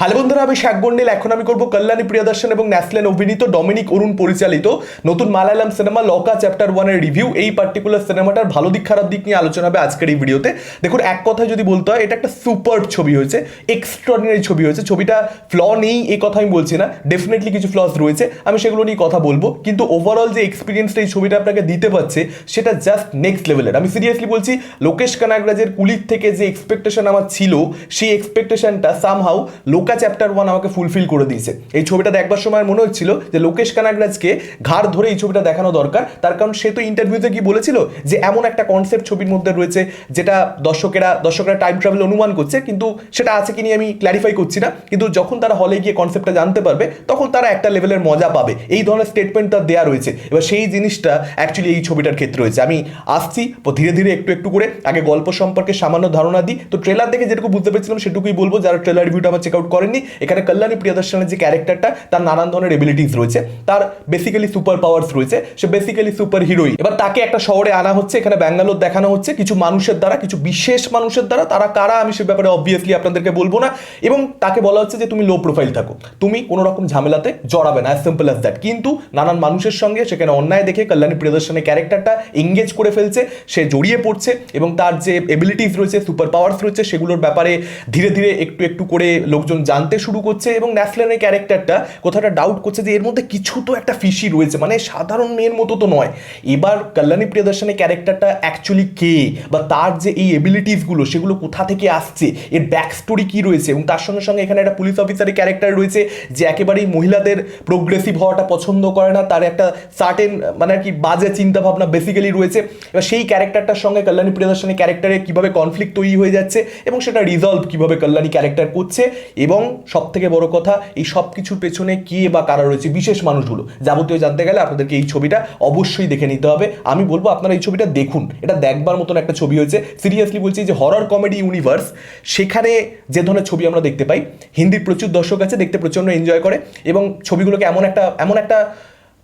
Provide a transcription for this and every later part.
Hello বন্ধুরা, আমি শাক বন্ডেল। এখন আমি করব কল্যাণী প্রিয়দর্শন এবং ন্যাসলেন অভিনীত ডমিনিক অরুণ পরিচালিত নতুন মালায়ালাম সিনেমা লকা চ্যাপ্টার ওয়ানের রিভিউ। এই পার্টিকুলার সিনেমাটার ভালো দিক, খারাপ দিক নিয়ে আলোচনা হবে আজকের এই ভিডিওতে। দেখুন, এক কথায় যদি বলতে হয়, এটা একটা সুপার ছবি হয়েছে এক্সট্রাঅর্ডিনারি ছবি হয়েছে। ছবিটা ফ্ল নেই এই কথা আমি বলছি না। ডেফিনেটলি কিছু ফ্লস রয়েছে, আমি সেগুলো নিয়ে কথা বলব। কিন্তু ওভারঅল যে এক্সপিরিয়েন্সটা এই ছবিটা আপনাকে দিতে পারছে, সেটা জাস্ট নেক্সট লেভেলের আমি সিরিয়াসলি বলছি, লোকেশ কানাগরাজের কুলির থেকে যে এক্সপেকটেশন আমার ছিল, সেই এক্সপেকটেশনটা সামহাউ লোকা চ্যাপ্টার ওয়ান আমাকে ফুলফিল করে দিয়েছে। এই ছবিটা দেখবার সময় মনে হচ্ছিল যে লোকেশ কানাগরাজকে ঘাড় ধরে এই ছবিটা দেখানো দরকার। তার কারণ সে তো ইন্টারভিউতে কি বলেছিল যে এমন একটা কনসেপ্ট ছবির মধ্যে রয়েছে যেটা দর্শকেরা, দর্শকরা টাইম ট্রাভেল অনুমান করছে, কিন্তু সেটা আছে কি নিয়ে আমি ক্ল্যারিফাই করছি না। কিন্তু যখন তারা হলে গিয়ে কনসেপ্টটা জানতে পারবে, তখন তারা একটা লেভেলের মজা পাবে। এই ধরনের স্টেটমেন্ট তার দেওয়া রয়েছে। এবার সেই জিনিসটা অ্যাকচুয়ালি এই ছবিটার ক্ষেত্রে রয়েছে। আমি আসছি ধীরে ধীরে একটু একটু করে আগে গল্প সম্পর্কে সামান্য ধারণা দিই। তো ট্রেলার দেখে যেটুকু বুঝতে পেরেছিলাম, সেটুকুই বলব। যারা ট্রেলার রিভিউটা আমার চেক আউট করেননি। এখানে কল্যাণী প্রিয়দর্শনের যে ক্যারেক্টারটা, তার নানান ধরনের এবিলিটিস রয়েছে, তার বেসিক্যালি সুপার পাওয়ার্স রয়েছে, সে বেসিক্যালি সুপার হিরোই এবার তাকে একটা শহরে আনা হচ্ছে, এখানে ব্যাঙ্গালোর দেখানো হচ্ছে, কিছু মানুষের দ্বারা, কিছু বিশেষ মানুষের দ্বারা, তারা কারা, আমি সে ব্যাপারে অবভিয়াসলি আপনাদেরকে বলব না। এবং তাকে বলা হচ্ছে যে, তুমি লো প্রোফাইল থাকো। তুমি কোনো রকম ঝামেলাতে জড়াবে না অ্যাজ সিম্পল অ্যাজ দ্যাট কিন্তু নানান মানুষের সঙ্গে সেখানে অন্যায় দেখে কল্যাণী প্রিয়দর্শনের ক্যারেক্টারটা এঙ্গেজ করে ফেলছে, সে জড়িয়ে পড়ছে, এবং তার যে এবিলিটিস রয়েছে সুপার পাওয়ার্স রয়েছে, সেগুলোর ব্যাপারে ধীরে ধীরে একটু একটু করে লোকজন জানতে শুরু করছে এবং ন্যাসলেনের ক্যারেক্টারটা কোথাটা ডাউট করছে যে এর মধ্যে কিছু তো একটা ফিশি রয়েছে। মানে সাধারণ মেয়ের মতো তো নয়। এবার কল্যাণী প্রিয়দর্শনের ক্যারেক্টারটা অ্যাকচুয়ালি কে বা তার যে এই এবিলিটিসগুলো সেগুলো কোথা থেকে আসছে, এর ব্যাক স্টোরি কী রয়েছে এবং তার সঙ্গে সঙ্গে এখানে একটা পুলিশ অফিসারের ক্যারেক্টার রয়েছে যে একেবারেই মহিলাদের প্রোগ্রেসিভ হওয়াটা পছন্দ করে না, তার একটা সার্টেন মানে আর কি বাজে চিন্তাভাবনা বেসিক্যালি রয়েছে। এবার সেই ক্যারেক্টারটার সঙ্গে কল্যাণী প্রিয়দর্শনের ক্যারেক্টারে কীভাবে কনফ্লিক্ট তৈরি হয়ে যাচ্ছে এবং সেটা রিজলভ কীভাবে কল্যাণী ক্যারেক্টার করছে এবং সব থেকে বড় কথা, এই সব কিছুর পেছনে কে বা কারা রয়েছে, বিশেষ মানুষগুলো। যাবতীয় জানতে গেলে আপনাদেরকে এই ছবিটা অবশ্যই দেখে নিতে হবে। আমি বলব আপনারা এই ছবিটা দেখুন। এটা দেখবার মতন একটা ছবি হয়েছে। সিরিয়াসলি বলছি যে হরর কমেডি ইউনিভার্স সেখানে যে ধরনের ছবি আমরা দেখতে পাই, হিন্দির প্রচুর দর্শক আছে, দেখতে প্রচণ্ড এনজয় করে এবং ছবিগুলোকে এমন একটা এমন একটা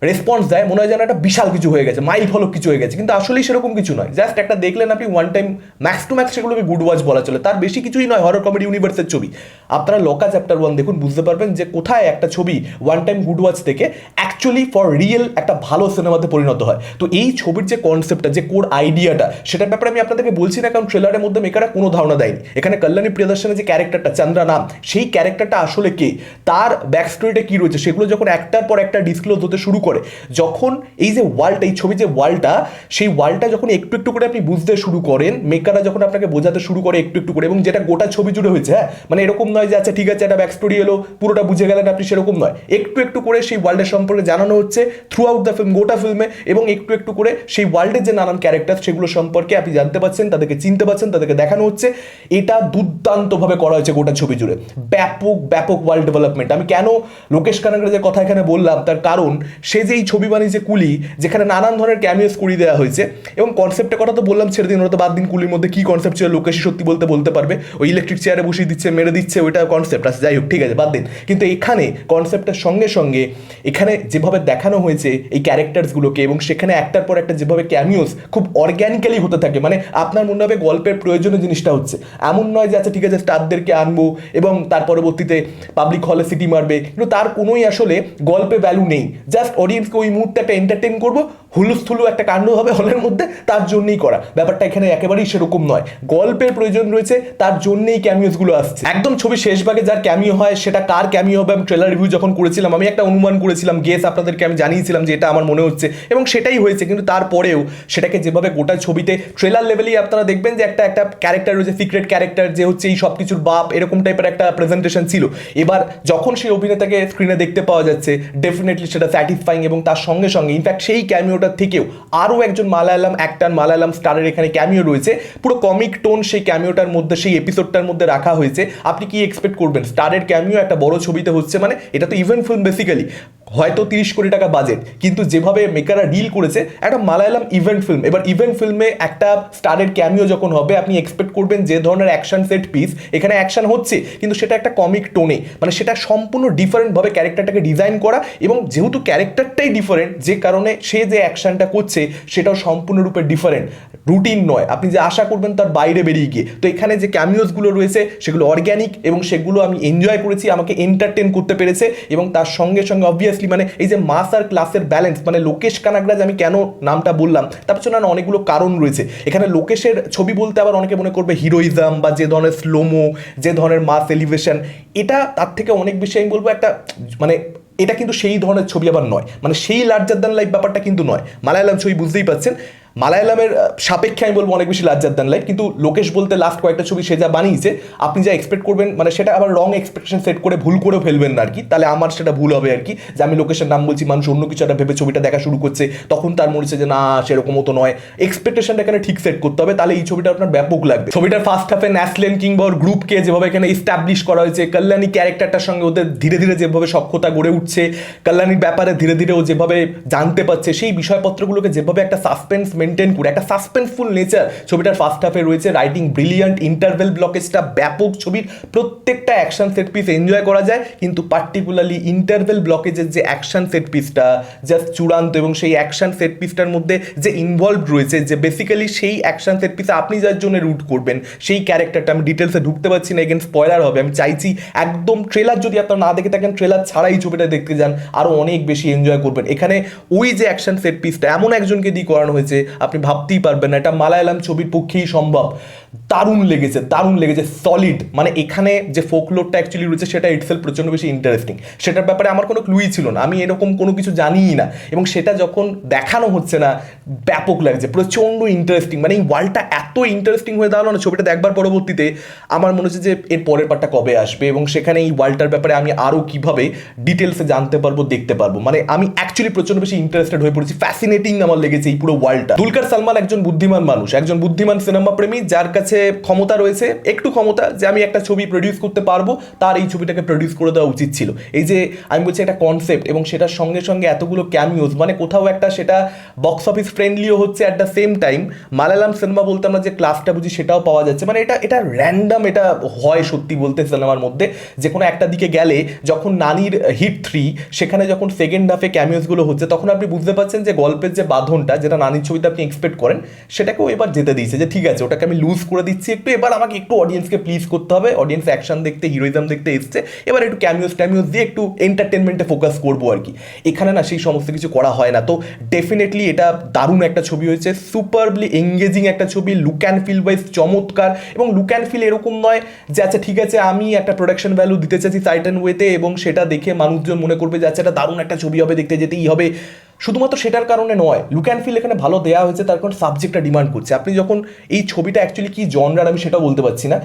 রেসপন্স দেয়, মনে হয় যেন একটা বিশাল কিছু হয়ে গেছে মাইল ফলক কিছু হয়ে গেছে, কিন্তু আসলেই সেরকম কিছু নয়। জাস্ট একটা দেখলেন আপনি one time max to max সেগুলোকে গুড ওয়াচ বলা চলে। তার বেশি কিছুই নয় হরর কমেডি ইউনিভার্সের ছবি। আপনারা লকা চ্যাপ্টার ওয়ান দেখুন, বুঝতে পারবেন যে কোথায় একটা ছবি ওয়ান টাইম গুড ওয়াচ থেকে অ্যাকচুয়ালি ফর রিয়েল একটা ভালো সিনেমাতে পরিণত হয়। তো এই ছবির যে কনসেপ্টটা যে কোর আইডিয়াটা সেটার ব্যাপারে আমি আপনাদেরকে বলছি না, কারণ ট্রেলারের মধ্যে মেকাররা কোনো ধারণা দেয়নি। এখানে কল্যাণী প্রিয়দর্শনের যে ক্যারেক্টারটা চন্দ্রা নাম, সেই ক্যারেক্টারটা আসলে কে? তার ব্যাক স্টোরিটা কী রয়েছে? সেগুলো যখন একটার পর একটা ডিসক্লোজ হতে শুরু করে যখন এই যে ওয়ার্ল্ডটা এই ছবি যে ওয়ার্ল্ডটা সেই ওয়ার্ল্ডটা যখন একটু একটু করে আপনি বুঝতে শুরু করেন মেকাররা যখন আপনাকে বোঝাতে শুরু করে একটু একটু করে, এবং যেটা গোটা ছবি জুড়ে হয়েছে হ্যাঁ? মানে এরকম নয় যে আচ্ছা ঠিক আছে, একটা ব্যাক স্টোরি এলো, পুরোটা বুঝে গেলেন আপনি, সেরকম নয়। একটু একটু করে সেই ওয়ার্ল্ডের সম্পর্কে জানানো হচ্ছে থ্রু আউট দ্য ফিল্ম গোটা ফিল্মে এবং একটু একটু করে সেই ওয়ার্ল্ডের যে নানান ক্যারেক্টার সেগুলো সম্পর্কে আপনি জানতে পারছেন, তাদেরকে চিনতে পারছেন, তাদেরকে দেখানো হচ্ছে। এটা দুর্দান্তভাবে করা হয়েছে গোটা ছবি জুড়ে। ব্যাপক ব্যাপক ওয়ার্ল্ড ডেভেলপমেন্ট আমি কেন লোকেশ কানাগরের কথা এখানে বললাম, তার কারণ সে যে এই ছবি বানিয়েছে কুলি, যেখানে নানান ধরনের ক্যামিয়াস করিয়ে দেওয়া হয়েছে, এবং কনসেপ্টের কথা তো বললাম, ছেড়ে দিন, ওরা তো বাদ দিন, কুলির মধ্যে কী কনসেপ্ট ছিল, লোকেশই সত্যি বলতে বলতে পারবে। ওই ইলেকট্রিক চেয়ারে বসিয়ে দিচ্ছে, মেরে দিচ্ছে, ওইটা কনসেপ্ট আছে যাই হোক, ঠিক আছে, বাদ দিন। কিন্তু এখানে কনসেপ্টের সঙ্গে সঙ্গে এখানে যেভাবে দেখানো হয়েছে এই ক্যারেক্টার্সগুলোকে এবং সেখানে একটার পর একটা যেভাবে ক্যামিওস খুব অর্গ্যানিক্যালি হতে থাকে মানে আপনার মনে হবে গল্পের প্রয়োজনীয় জিনিসটা হচ্ছে। এমন নয় যে আচ্ছা ঠিক আছে স্টারদেরকে আনব এবং তার পরবর্তীতে পাবলিক হলে সিটি মারবে। কিন্তু তার কোনোই আসলে গল্পে ভ্যালু নেই। জাস্ট অডিয়েন্সকে ওই মুহূর্তে একটা এন্টারটেন করব হুলুস্থুলু একটা কাণ্ড হবে হলের মধ্যে, তার জন্যই করা। ব্যাপারটা এখানে একেবারেই সেরকম নয়। গল্পের প্রয়োজন রয়েছে, তার জন্যই ক্যামিওসগুলো আসছে। একদম ছবি শেষ ভাগে যার ক্যামিও হয়, সেটা কার ক্যামিও হবে, আমি ট্রেলার রিভিউ যখন করেছিলাম, আমি একটা অনুমান করেছিলাম গেস আপনাদেরকে আমি জানিয়েছিলাম যে এটা আমার মনে হচ্ছে, এবং সেটাই হয়েছে। কিন্তু তারপরেও সেটাকে যেভাবে গোটা ছবিতে ট্রেলার লেভেলেই আপনারা দেখবেন যে একটা একটা ক্যারেক্টার রয়েছে সিক্রেট ক্যারেক্টার যে হচ্ছে এই সব কিছুর বাপ, এরকম টাইপের একটা প্রেজেন্টেশন ছিল। এবার যখন সেই অভিনেতাকে স্ক্রিনে দেখতে পাওয়া যাচ্ছে ডেফিনেটলি সেটা স্যাটিসফাইং এবং তার সঙ্গে সঙ্গে ইনফ্যাক্ট সেই ক্যামিওটার থেকেও আরও একজন মালায়ালাম অ্যাক্টার মালায়ালাম স্টারের এখানে ক্যামিও রয়েছে। পুরো কমিক টোন সেই ক্যামিওটার মধ্যে, সেই এপিসোডটার মধ্যে রাখা হয়েছে। আপনি কি এক্সপেক্ট করবেন? স্টারের ক্যামিও একটা বড় ছবিতে হচ্ছে মানে এটা তো ইভেন্ট ফিল্ম বেসিক্যালি হয়তো তিরিশ কোটি টাকা বাজেট কিন্তু যেভাবে মেকাররা ডিল করেছে, একটা মালায়ালাম ইভেন্ট ফিল্ম এবার ইভেন্ট ফিল্মে একটা স্টারের ক্যামিও যখন হবে, আপনি এক্সপেক্ট করবেন যে ধরনের অ্যাকশন সেট পিস এখানে অ্যাকশন হচ্ছে, কিন্তু সেটা একটা কমিক টোনে মানে সেটা সম্পূর্ণ ডিফারেন্টভাবে ক্যারেক্টারটাকে ডিজাইন করা এবং যেহেতু ক্যারেক্টারটাই ডিফারেন্ট যে কারণে সে যে অ্যাকশনটা করছে, সেটাও সম্পূর্ণরূপে ডিফারেন্ট রুটিন নয়। আপনি যে আশা করবেন তার বাইরে বেরিয়ে গিয়ে। তো এখানে যে ক্যামিওসগুলো রয়েছে, সেগুলো অর্গ্যানিক এবং সেগুলো আমি এনজয় করেছি, আমাকে এন্টারটেন করতে পেরেছে এবং তার সঙ্গে সঙ্গে অবভিয়াসলি মানে এই যে মাস আর ক্লাসের ব্যালেন্স মানে লোকেশ কানাগরাজ আমি কেন নামটা বললাম, তার পেছনে অনেকগুলো কারণ রয়েছে। এখানে লোকেশের ছবি বলতে আবার অনেকে মনে করবে হিরোইজম বা যে ধরনের স্লোমো যে ধরনের মাস এলিভেশন এটা তার থেকে অনেক বেশি আমি বলব একটা মানে এটা কিন্তু সেই ধরনের ছবি আবার নয়। মানে সেই লার্জার দ্যান লাইফ ব্যাপারটা কিন্তু নয়। মালায়ালাম ছবি বুঝতেই পাচ্ছেন মালায়ালামের সাপেক্ষে আমি বলব অনেক বেশি লাজ্জার দ্যান লাইফ কিন্তু লোকেশ বলতে লাস্ট কয়েকটা ছবি সে যা বানিয়েছে, আপনি যা এক্সপেক্ট করবেন মানে সেটা আবার রং এক্সপেকটেশন সেট করে ভুল করে ফেলবেন না আর কি তাহলে আমার সেটা ভুল হবে আর কি যে আমি লোকেশের নাম বলছি, মানুষ অন্য কিছু একটা ভেবে ছবিটা দেখা শুরু করছে, তখন তার মনে হচ্ছে যে না সেরকমও তো নয়। এক্সপেকটেশনটা এখানে ঠিক সেট করতে হবে, তাহলে এই ছবিটা আপনার ব্যাপক লাগবে। ছবিটার ফার্স্ট হাফে ন্যাসলেন কিংবা ওর গ্রুপকে যেভাবে এখানে ইস্টাবলিশ করা হয়েছে কল্যাণী ক্যারেক্টারটার সঙ্গে ওদের ধীরে ধীরে যেভাবে সক্ষতা গড়ে উঠছে কল্যাণীর ব্যাপারে ধীরে ধীরে ও যেভাবে জানতে পারছে, সেই বিষয়পত্রগুলোকে যেভাবে একটা সাসপেন্স মেনটেন করে, একটা সাসপেন্সফুল নেচার ছবিটার ফার্স্ট হাফে রয়েছে রাইটিং ব্রিলিয়ান্ট ইন্টারভেল ব্লকেজটা ব্যাপক ছবির প্রত্যেকটা অ্যাকশন সেট পিস এনজয় করা যায়, কিন্তু পার্টিকুলারলি ইন্টারভেল ব্লকেজের যে অ্যাকশন সেট পিসটা জাস্ট চূড়ান্ত এবং সেই অ্যাকশন সেট পিসটার মধ্যে যে ইনভলভ রয়েছে, যে বেসিক্যালি সেই অ্যাকশন সেট পিসে আপনি যার জন্য রুট করবেন, সেই ক্যারেক্টারটা আমি ডিটেলসে ঢুকতে পারছি না এগেন স্পয়লার হবে, আমি চাইছি একদম ট্রেলার যদি আপনারা না দেখে থাকেন ট্রেলার ছাড়াই ছবিটা দেখতে যান আরও অনেক বেশি এনজয় করবেন। এখানে ওই যে অ্যাকশন সেট পিসটা এমন একজনকে দিয়ে করানো হয়েছে আপনি ভাবতেই পারবেন না। এটা মালায়ালাম ছবির পক্ষেই সম্ভব। দারুণ লেগেছে দারুণ লেগেছে সলিড মানে এখানে যে ফোকলোরটা অ্যাকচুয়ালি রয়েছে, সেটা ইটসেলফ প্রচণ্ড বেশি ইন্টারেস্টিং সেটার ব্যাপারে আমার কোনো ক্লুই ছিল না, আমি এরকম কোনো কিছু জানিই না। এবং সেটা যখন দেখানো হচ্ছে না, ব্যাপক লাগছে, প্রচণ্ড ইন্টারেস্টিং মানে এই ওয়ার্ল্ডটা এত ইন্টারেস্টিং হয়ে দাঁড়াল না ছবিটা দেখবার পরবর্তীতে আমার মনে হচ্ছে যে এর পরের পার্টটা কবে আসবে এবং সেখানে এই ওয়ার্ল্ডটার ব্যাপারে আমি আরও কীভাবে ডিটেলসে জানতে পারব, দেখতে পারব। মানে আমি অ্যাকচুয়ালি প্রচণ্ড বেশি ইন্টারেস্টেড হয়ে পড়েছি ফ্যাসিনেটিং আমার লেগেছে এই পুরো ওয়ার্ল্ডটা দুলকার সালমান একজন বুদ্ধিমান মানুষ, একজন বুদ্ধিমান সিনেমা প্রেমী, যার কাছে ক্ষমতা রয়েছে, একটু ক্ষমতা যে আমি একটা ছবি প্রডিউস করতে পারব, তার এই ছবিটাকে প্রডিউস করে দেওয়া উচিত ছিল। এই যে আমি বলছি একটা কনসেপ্ট এবং সেটার সঙ্গে সঙ্গে এতগুলো ক্যামিওস মানে কোথাও একটা সেটা বক্স অফিস ফ্রেন্ডলিও হচ্ছে at the same time Malayalam cinema বলতে আমরা যে ক্লাসটা বুঝি সেটাও পাওয়া যাচ্ছে। মানে এটা এটা র্যান্ডাম এটা হয় সত্যি বলতে সিনেমার মধ্যে। যে কোনো একটা দিকে গেলে যখন নানির হিট থ্রি সেখানে যখন সেকেন্ড হাফে ক্যামিওসগুলো হচ্ছে, তখন আপনি বুঝতে পারছেন যে গল্পের যে বাঁধনটা, যেটা নানির ছবিতে আপনি এক্সপেক্ট করেন, সেটাকেও এবার যেতে দিয়েছে যে ঠিক আছে, ওটাকে আমি লুজ করে দিচ্ছি একটু। এবার আমাকে একটু অডিয়েন্সকে প্লিজ করতে হবে। অডিয়েন্স অ্যাকশন দেখতে হিরোইজম দেখতে এসছে। এবার একটু ক্যামিওস ট্যামিওস দিয়ে একটু এন্টারটেনমেন্টে ফোকাস করব আর কি। এখানে না সেই সমস্ত কিছু করা হয় না। তো ডেফিনেটলি এটা দারুণ একটা ছবি হয়েছে। সুপারবলি এঙ্গেজিং একটা ছবি। লুক অ্যান্ড ফিল ওয়াইজ চমৎকার। এবং লুক অ্যান্ড ফিল এরকম নয় যে আচ্ছা ঠিক আছে, আমি একটা প্রোডাকশন ভ্যালু দিতে চাইছি সাইটেন ওয়েতে এবং সেটা দেখে মানুষজন মনে করবে যে আচ্ছা এটা দারুণ একটা ছবি হবে, দেখতে যেতেই হবে। শুধুমাত্র সেটার কারণে নয় লুক অ্যান্ড ফিল এখানে ভালো দেওয়া হয়েছে, তার কারণ সাবজেক্টটা ডিমান্ড করছে। আপনি যখন এই ছবিটা অ্যাকচুয়ালি কি জনরার আমি সেটা বলতে পারছি না,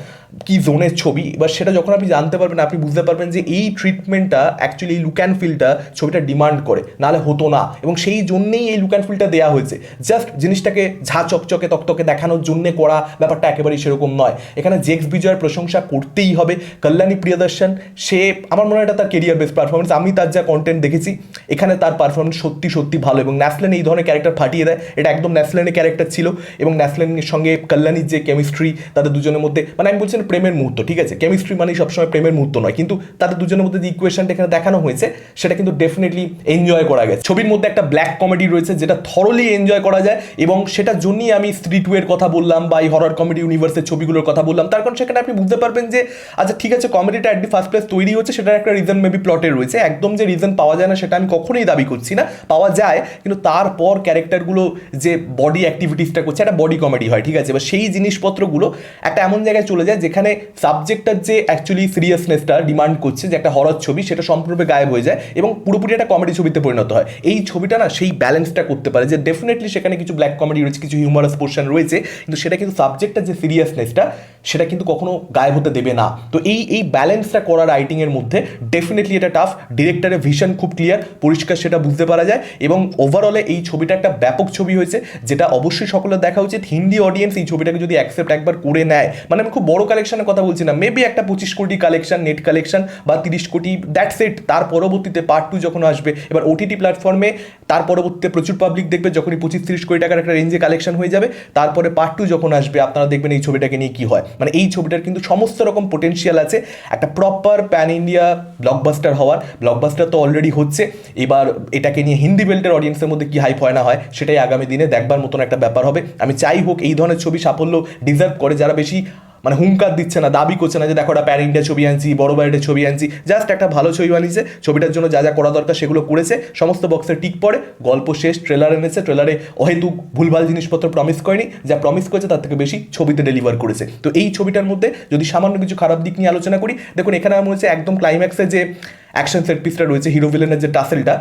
কি জোনের ছবি এবার সেটা যখন আপনি জানতে পারবেন, আপনি বুঝতে পারবেন যে এই ট্রিটমেন্টটা অ্যাকচুয়ালি এই লুক অ্যান্ড ফিলটা ছবিটা ডিমান্ড করে, নাহলে হতো না। এবং সেই জন্যেই এই লুক অ্যান্ড ফিলটা দেওয়া হয়েছে। জাস্ট জিনিসটাকে ঝা চকচকে তকতকে দেখানোর জন্যে করা ব্যাপারটা একেবারেই সেরকম নয়। এখানে জেক্স বিজয়ের প্রশংসা করতেই হবে। কল্যাণী প্রিয়দর্শন, সে, আমার মনে হয় এটা তার কেরিয়ার বেস্ট পারফরমেন্স আমি তার যা কন্টেন্ট দেখেছি, এখানে তার পারফরমেন্স সত্যি সত্যি ভালো এবং ন্যাসলেন এই ধরনের ক্যারেক্টার ফাটিয়ে দেয়। এটা একদম ন্যাসলেনের ক্যারেক্টার ছিল এবং ন্যাসলেনের সঙ্গে কল্যাণীর যে কেমিস্ট্রি তাদের দুজনের মধ্যে মানে আমি বলছি প্রেমের মুহূর্ত, ঠিক আছে? কেমিস্ট্রি মানেই সবসময় প্রেমের মুহূর্ত নয়, কিন্তু তাদের দুজনের মধ্যে যে ইকুয়েশনটা এখানে দেখানো হয়েছে, সেটা কিন্তু ডেফিনেটলি এনজয় করা গেছে। ছবির মধ্যে একটা ব্ল্যাক কমেডি রয়েছে, যেটা থরলি এনজয় করা যায় এবং সেটার জন্যই আমি স্ট্রিট ওয়ের কথা বললাম বা এই হরর কমেডি ইউনিভার্সের ছবিগুলোর কথা বললাম। তার কারণ সেখানে আপনি বুঝতে পারবেন যে আচ্ছা ঠিক আছে কমেডিটা অ্যাট দি ফার্স্ট প্লেস তৈরি হচ্ছে, সেটার একটা রিজন মেবি প্লটে রয়েছে। একদম যে রিজন পাওয়া যায় না, সেটা আমি কখনোই দাবি করছি না। পাওয়া যায়, কিন্তু তারপর ক্যারেক্টারগুলো যে বডি অ্যাক্টিভিটিসটা করছে, একটা বডি কমেডি হয়, ঠিক আছে? বা সেই জিনিসপত্রগুলো একটা এমন জায়গায় চলে যায় যেখানে সাবজেক্টটার যে অ্যাকচুয়ালি সিরিয়াসনেসটা ডিমান্ড করছে, যে একটা হরর ছবি, সেটা সম্পূর্ণরূপে গায়েব হয়ে যায় এবং পুরোপুরি একটা কমেডি ছবিতে পরিণত হয়। এই ছবিটা না সেই ব্যালেন্সটা করতে পারে যে ডেফিনেটলি সেখানে কিছু ব্ল্যাক কমেডি রয়েছে, কিছু হিউমারাস পোর্শন রয়েছে, কিন্তু সেটা কিন্তু সাবজেক্টটার যে সিরিয়াসনেসটা সেটা কিন্তু কখনো গায়েব হতে দেবে না। তো এই এই ব্যালেন্সটা করা রাইটিংয়ের মধ্যে ডেফিনেটলি এটা টাফ ডিরেক্টরের ভিশন খুব ক্লিয়ার পরিষ্কার সেটা বুঝতে পারা যায়। এবং ওভারঅলে এই ছবিটা একটা ব্যাপক ছবি হয়েছে, যেটা অবশ্যই সকলের দেখা উচিত। হিন্দি অডিয়েন্স এই ছবিটাকে যদি অ্যাকসেপ্ট একবার করে নেয় মানে আমি খুব বড় কালেকশনের কথা বলছি না মেবি একটা পঁচিশ কোটি কালেকশন নেট কালেকশন বা তিরিশ কোটি দ্যাটস ইট তার পরবর্তীতে পার্ট টু যখন আসবে, এবার ওটিটি প্ল্যাটফর্মে তার পরবর্তীতে প্রচুর পাবলিক দেখবে, যখনই পঁচিশ তিরিশ কোটি টাকার একটা রেঞ্জে কালেকশন হয়ে যাবে। তারপরে পার্ট টু যখন আসবে, আপনারা দেখবেন এই ছবিটাকে নিয়ে কি হয়। মানে এই ছবিটার কিন্তু সমস্ত রকম পোটেনশিয়াল আছে। একটা প্রপার প্যান ইন্ডিয়া ব্লকবাস্টার হওয়ার। ব্লকবাস্টার তো অলরেডি হচ্ছে। এবার এটাকে নিয়ে হিন্দি বেল্টের অডিয়েন্সের মধ্যে কি হাইপ হয় না হয়, সেটাই আগামী দিনে দেখবার মতন একটা ব্যাপার হবে। আমি চাই হোক, এই ধরনের ছবি সাফল্য ডিজার্ভ করে যারা বেশি মানে হুঙ্কার দিচ্ছে না, দাবি করছে না যে দেখো একটা প্যান ইন্ডিয়া ছবি আনছি, বড় বাইরের ছবি আনছি জাস্ট একটা ভালো ছবি বানিয়েছে, ছবিটার জন্য যা যা করা দরকার সেগুলো করেছে, সমস্ত বক্সে টিক পড়ে, গল্প শেষ ট্রেলার এনেছে ট্রেলারে অহেতুক ভুলভাল জিনিসপত্র প্রমিস করেনি, যা প্রমিস করেছে তার থেকে বেশি ছবিতে ডেলিভার করেছে। তো এই ছবিটার মধ্যে যদি সামান্য কিছু খারাপ দিক নিয়ে আলোচনা করি, দেখুন এখানে আমার মনে হচ্ছে একদম ক্লাইম্যাক্সে যে অ্যাকশন সেট পিসটা রয়েছে হিরো ভিলেনের যে টাসেলটা,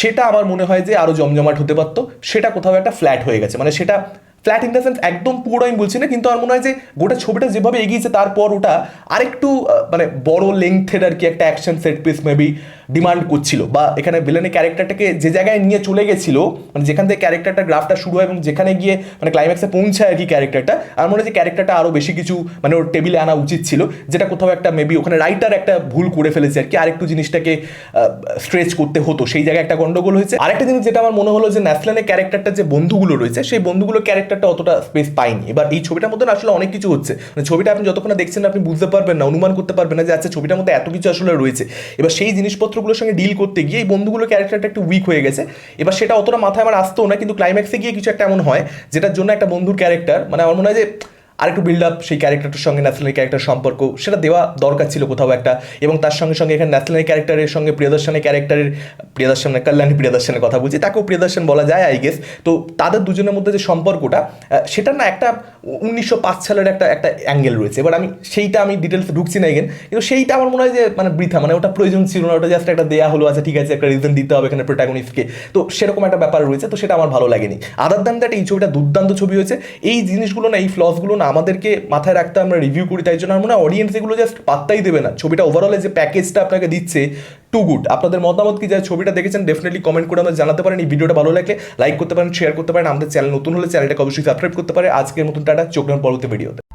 সেটা আমার মনে হয় যে আরও জমজমাট হতে পারতো, সেটা কোথাও একটা ফ্ল্যাট হয়ে গেছে মানে সেটা ফ্ল্যাট ইন দ্য সেন্স একদম পুরো আমি বলছি না, কিন্তু আমার মনে হয় যে গোটা ছবিটা যেভাবে এগিয়েছে, তারপর ওটা আরেকটু মানে বড় লেংথের আর কি একটা action set piece maybe demand করছিল বা এখানে ভিলেনের ক্যারেক্টারটাকে যে জায়গায় নিয়ে চলে গেছিল মানে যেখান থেকে ক্যারেক্টারটা গ্রাফটা শুরু হয় এবং যেখানে গিয়ে মানে ক্লাইম্যাক্সে পৌঁছায় আর কি ক্যারেক্টারটা আমার মনে হয় যে ক্যারেক্টারটা আরও বেশি কিছু মানে ওর টেবিলে আনা উচিত ছিল, যেটা কোথাও একটা মেবি ওখানে রাইটার একটা ভুল করে ফেলেছে আর কি, আরেকটু জিনিসটাকে স্ট্রেচ করতে হতো, সেই জায়গায় একটা গন্ডগোল হয়েছে। আরেকটা জিনিস যেটা আমার মনে হলো যে ন্যাসলানের ক্যারেক্টারটা যে বন্ধুগুলো রয়েছে, সেই বন্ধুগুলোর ক্যারেক্টারটা অতটা স্পেস পায়নি। এবার এই ছবিটার মধ্যে আসলে অনেক কিছু হচ্ছে মানে ছবিটা আপনি যতক্ষণ দেখছেন আপনি বুঝতে পারবেন না, অনুমান করতে পারবেন না যে আচ্ছা ছবিটার মধ্যে এত কিছু আসলে রয়েছে। এবার সেই জিনিসপত্রগুলোর সঙ্গে ডিল করতে গিয়ে এই বন্ধুগুলোর ক্যারেক্টারটা একটু উইক হয়ে গেছে। এবার সেটা অতটা মাথায় আমার আসতো না, কিন্তু ক্লাইম্যাক্সে গিয়ে কিছু একটা এমন হয়, যেটার জন্য একটা বন্ধুর ক্যারেক্টার মানে আমার মনে হয় যে আরেকটু বিল্ড আপ সেই ক্যারেক্টারটার সঙ্গে ন্যাশনাল ক্যারেক্টার সম্পর্ক, সেটা দেওয়া দরকার ছিল কোথাও একটা। এবং তার সঙ্গে সঙ্গে এখানে ন্যাশনাল ক্যারেক্টারের সঙ্গে প্রিয়দর্শনের ক্যারেক্টারের প্রিয়দর্শনের কল্যাণী প্রিয়দর্শনের কথা বলছি, তাকেও প্রিয়দর্শন বলা যায় আই গেস তো তাদের দুজনের মধ্যে যে সম্পর্কটা সেটা না একটা উনিশশো পাঁচ সালের একটা একটা অ্যাঙ্গেল রয়েছে। এবার আমি সেইটা আমি ডিটেলসে ঢুকছি না এগেন কিন্তু সেইটা আমার মনে হয় যে মানে বৃথা মানে ওটা প্রয়োজন ছিল না, ওটা জাস্ট একটা দেয়া হলো আচ্ছা ঠিক আছে, একটা রিজন দিতে হবে এখানে প্রোটাগনিস্টকে তো সেরকম একটা ব্যাপার রয়েছে, তো সেটা আমার ভালো লাগেনি। আদার দ্যান দ্যাট এই ছবিটা দুর্দান্ত ছবি হয়েছে। এই জিনিসগুলো না, এই ফ্লসগুলো আমাদেরকে মাথায় রাখতে আমরা রিভিউ করি, তাই জন্য আমার মনে হয় অডিয়েন্স এগুলো জাস্ট পাত্তাই দেবে না। ছবিটা ওভারঅলে যে প্যাকেজটা আপনাকে দিচ্ছে টু গুড আপনাদের মতামত কি? যা ছবিটা দেখেছেন ডেফিনেটলি কমেন্ট করে আমরা জানাতে পারেন। এই ভিডিওটা ভালো লাগলে লাইক করতে পারেন শেয়ার করতে পারেন। আমাদের চ্যানেল নতুন হলে চ্যানেলটাকে অবশ্যই সাবস্ক্রাইব করতে পারে। আজকের মতন টাটা, চোখ পরবর্তী ভিডিওতে